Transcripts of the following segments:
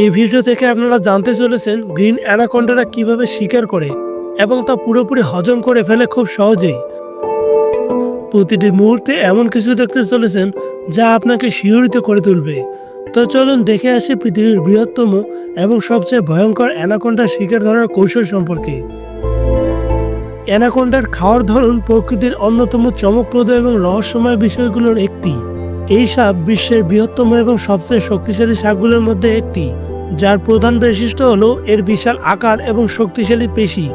এই ভিডিও থেকে আপনারা জানতে চলেছেন গ্রিন অ্যানাকন্ডারা কীভাবে শিকার করে এবং তা পুরোপুরি হজম করে ফেলে খুব সহজেই। প্রতিটি মুহূর্তে এমন কিছু দেখতে চলেছেন যা আপনাকে শিহরিত করে তুলবে। তো চলুন দেখে আসি পৃথিবীর বৃহত্তম এবং সবচেয়ে ভয়ঙ্কর অ্যানাকন্ডার শিকার ধরার কৌশল সম্পর্কে। অ্যানাকন্ডার খাওয়ার ধরন প্রকৃতির অন্যতম চমকপ্রদ এবং রহস্যময় বিষয়গুলোর একটি। এই সাপ বিশ্বের বৃহত্তম এবং সবচেয়ে শক্তিশালী সাপগুলোর মধ্যে একটি। যার প্রধান বৈশিষ্ট্য হলো এর বিশাল আকার এবং শক্তিশালী পেশি।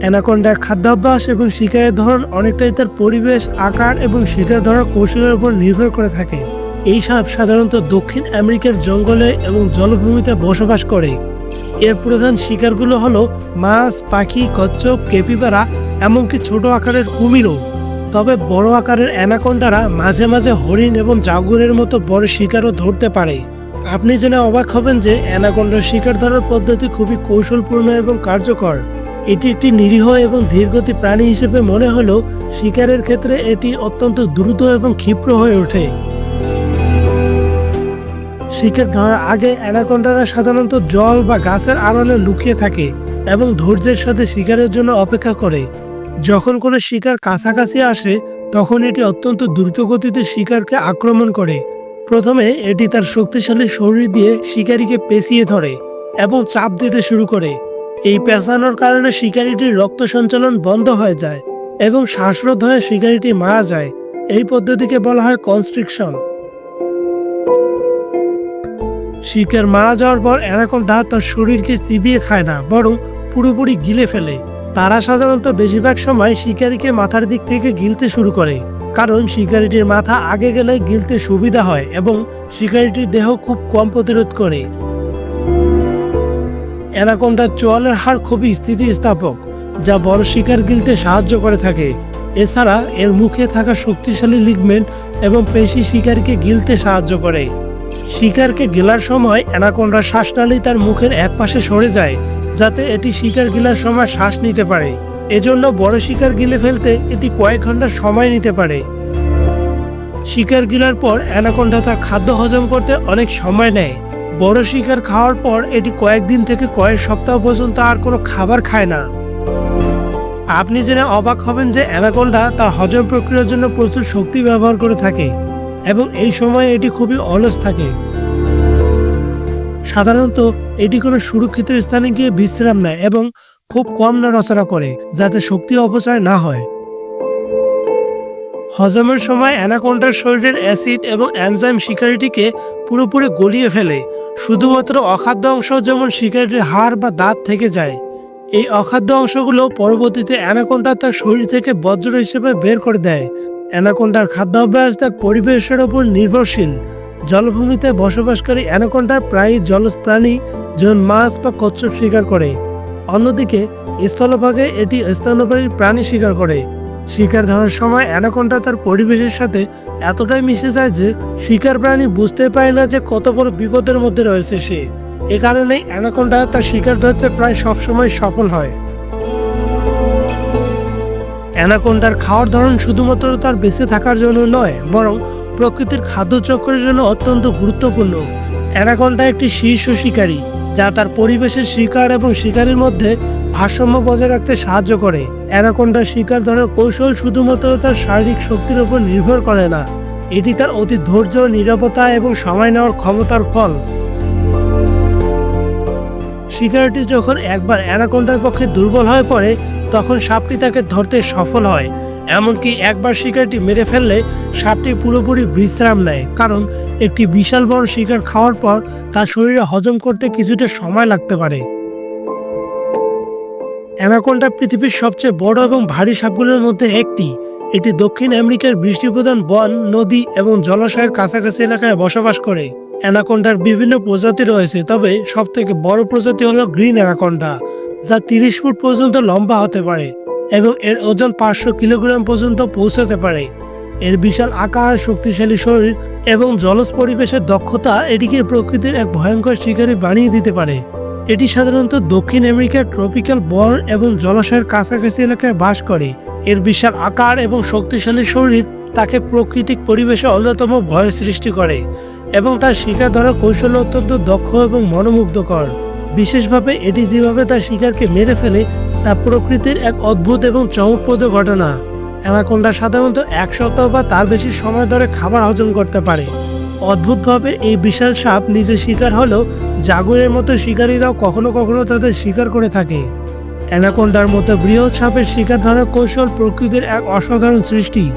অ্যানাকন্ডার খাদ্যাভ্যাস এবং শিকারের ধরন অনেকটাই তার পরিবেশ, আকার এবং শিকার ধরার কৌশলের উপর নির্ভর করে থাকে। এই সাপ সাধারণত দক্ষিণ আমেরিকার জঙ্গলে এবং জলভূমিতে বসবাস করে। এর প্রধান শিকারগুলো হলো মাছ, পাখি, কচ্ছপ কেপিবারা এমনকি ছোট আকারের কুমিরও। তবে বড় আকারের অ্যানাকন্ডারা মাঝে মাঝে হরিণ এবং জাগুরের মতো বড় শিকারও ধরতে পারে। আপনি জেনে অবাক হবেন যে অ্যানাকন্ডার শিকার ধরার পদ্ধতি খুবই কৌশলপূর্ণ এবং কার্যকর। এটি একটি নিরীহ এবং ধীরগতি প্রাণী হিসেবে মনে হলেও শিকারের ক্ষেত্রে এটি অত্যন্ত দ্রুত এবং ক্ষিপ্র হয়ে ওঠে। শিকার ধরার আগে অ্যানাকন্ডারা সাধারণত জল বা গাছের আড়ালে লুকিয়ে থাকে এবং ধৈর্যের সাথে শিকারের জন্য অপেক্ষা করে। যখন কোনো শিকার কাছাকাছি আসে, তখন এটি অত্যন্ত দ্রুত গতিতে শিকারকে আক্রমণ করে। প্রথমে এটি তার শক্তিশালী শরীর দিয়ে শিকারীকে পেঁচিয়ে ধরে এবং চাপ দিতে শুরু করে। এই পেঁচানোর কারণে শিকারিটির রক্ত সঞ্চালন বন্ধ হয়ে যায় এবং শ্বাসরোধ হয়ে শিকারিটি মারা যায়। এই পদ্ধতিকে বলা হয় কনস্ট্রিকশন শিকার মারা যাওয়ার পর এরকম অ্যানাকোন্ডা তার শরীরকে চিবিয়ে খায় না, বরং পুরোপুরি গিলে ফেলে। তারা সাধারণত বেশিরভাগ সময় শিকারীকে মাথার দিক থেকে গিলতে শুরু করে, কারণ শিকারিটির মাথা আগে গেলে গিলতে সুবিধা হয় এবং শিকারিটির দেহ খুব কম প্রতিরোধ করে। অ্যানাকোন্ডার চোয়ালের হাড় খুবই স্থিতিস্থাপক, যা বড় শিকার গিলতে সাহায্য করে থাকে। এছাড়া এর মুখে থাকা শক্তিশালী লিগমেন্ট এবং পেশি শিকারকে গিলতে সাহায্য করে। শিকারকে গেলার সময় অ্যানাকোন্ডার শ্বাসনালী তার মুখের এক পাশে সরে যায়, যাতে এটি শিকার গিলার সময় শ্বাস নিতে পারে। এজন্য বড় শিকার গিলে ফেলতে এটি কয়েক ঘণ্টা সময় নিতে পারে। শিকার গিলার পর অ্যানাকোন্ডা তার খাদ্য হজম করতে অনেক সময় নেয়। বড় শিকার খাওয়ার পর এটি কয়েকদিন থেকে কয়েক সপ্তাহ পর্যন্ত আর কোনো খাবার খায় না। আপনি জেনে অবাক হবেন যে অ্যানাকোন্ডা তার হজম প্রক্রিয়ার জন্য প্রচুর শক্তি ব্যবহার করে থাকে। এবং এই সময়ে এটি খুবই অলস থাকে। সাধারণত এটি কোনো সুরক্ষিত স্থানে গিয়ে বিশ্রাম নেয় এবং খুব কম নড়াচড়া করে, যাতে শক্তি অপচয় না হয়। হজমের সময় অ্যানাকোন্ডার শরীরের অ্যাসিড এবং অ্যানজাইম শিকারিটিকে পুরোপুরি গলিয়ে ফেলে। শুধুমাত্র অখাদ্য অংশ যেমন শিকারিটির হাড় বা দাঁত থেকে যায়, এই অখাদ্য অংশগুলো পরবর্তীতে অ্যানাকোন্ডা তার শরীর থেকে বজ্র হিসেবে বের করে দেয়। অ্যানাকোন্ডার খাদ্যাভ্যাস তার পরিবেশের ওপর নির্ভরশীল। জলভূমিতে বসবাসকারী অ্যানাকোন্ডার প্রায়ই জলজ প্রাণী যেমন মাছ বা কচ্ছপ শিকার করে। অন্যদিকে, স্থলভাগে এটি স্তন্যপায়ী প্রাণী শিকার করে। শিকার ধরার সময় অ্যানাকোন্ডা তার পরিবেশের সাথে এতটাই মিশে যায় যে শিকার প্রাণী বুঝতে পারে না যে কত বড় বিপদের মধ্যে রয়েছে সে। এ কারণেই অ্যানাকোন্ডা তার শিকার ধরতে প্রায় সবসময় সফল হয়। অ্যানাকোন্ডার খাওয়ার ধরন শুধুমাত্র তার বেঁচে থাকার জন্য নয়, বরং প্রকৃতির খাদ্য চক্রের জন্য অত্যন্ত গুরুত্বপূর্ণ। অ্যানাকোন্ডা একটি শীর্ষ শিকারী, যা তার পরিবেশের শিকার এবং শিকারীর মধ্যে ভারসাম্য বজায় রাখতে সাহায্য করে। অ্যানাকোন্ডার শিকার ধরার কৌশল শুধুমাত্র তার শারীরিক শক্তির উপর নির্ভর করে না, এটি তার অতি ধৈর্য নিরাপত্তা এবং সময় নেওয়ার ক্ষমতার ফল। শিকারটি যখন একবার অ্যানাকোন্ডার পক্ষে দুর্বল হয়ে পড়ে, তখন সাপটি তাকে ধরতে সফল হয়। এমনকি একবার শিকারটি মেরে ফেললে, সাপটি পুরোপুরি বিশ্রাম নেয়। কারণ, একটি বিশাল বড় শিকার খাওয়ার পর তার শরীরে হজম করতে কিছুটা সময় লাগতে পারে। অ্যানাকোন্ডা পৃথিবীর সবচেয়ে বড় এবং ভারী সাপগুলোর মধ্যে একটি। এটি দক্ষিণ আমেরিকার বৃষ্টিপ্রধান বন, নদী এবং জলাশয়ের কাছাকাছি এলাকায় বসবাস করে। অ্যানাকোন্ডার বিভিন্ন প্রজাতি রয়েছে, তবে সবথেকে বড় প্রজাতি হলো গ্রিন অ্যানাকোন্ডা, যা তিরিশ ফুট পর্যন্ত লম্বা হতে পারে এবং এর ওজন পাঁচশো কিলোগ্রাম পর্যন্ত পৌঁছাতে পারে। এর বিশাল আকার, শক্তিশালী শরীর এবং জলজ পরিবেশের দক্ষতা এটিকে প্রকৃতির এক ভয়ঙ্কর শিকারী বানিয়ে দিতে পারে। এটি সাধারণত দক্ষিণ আমেরিকার ট্রপিক্যাল বন এবং জলাশয়ের কাছাকাছি এলাকায় বাস করে। এর বিশাল আকার এবং শক্তিশালী শরীর তাকে প্রাকৃতিক পরিবেশে অন্যতম ভয়ের সৃষ্টি করে। এবং তার শিকার ধরার কৌশল অত্যন্ত দক্ষ এবং মনোমুগ্ধকর। বিশেষভাবে এটি যেভাবে তার শিকারকে মেরে ফেলে, তা প্রকৃতির এক অদ্ভুত এবং চমকপ্রদ ঘটনা। অ্যানাকোন্ডা সাধারণত এক সপ্তাহ বা তার বেশি সময় ধরে খাবার হজম করতে পারে। অদ্ভুতভাবে এই বিশাল সাপ নিজে শিকার হলেও জাগুরের মতো শিকারীরাও কখনো কখনো তাদের শিকার করে থাকে। অ্যানাকোন্ডার মতো বৃহৎ সাপের শিকার ধরার কৌশল প্রকৃতির এক অসাধারণ সৃষ্টি।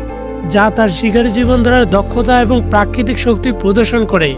যা তার শিকারী জীবনধারার দক্ষতা এবং প্রাকৃতিক শক্তি প্রদর্শন করে।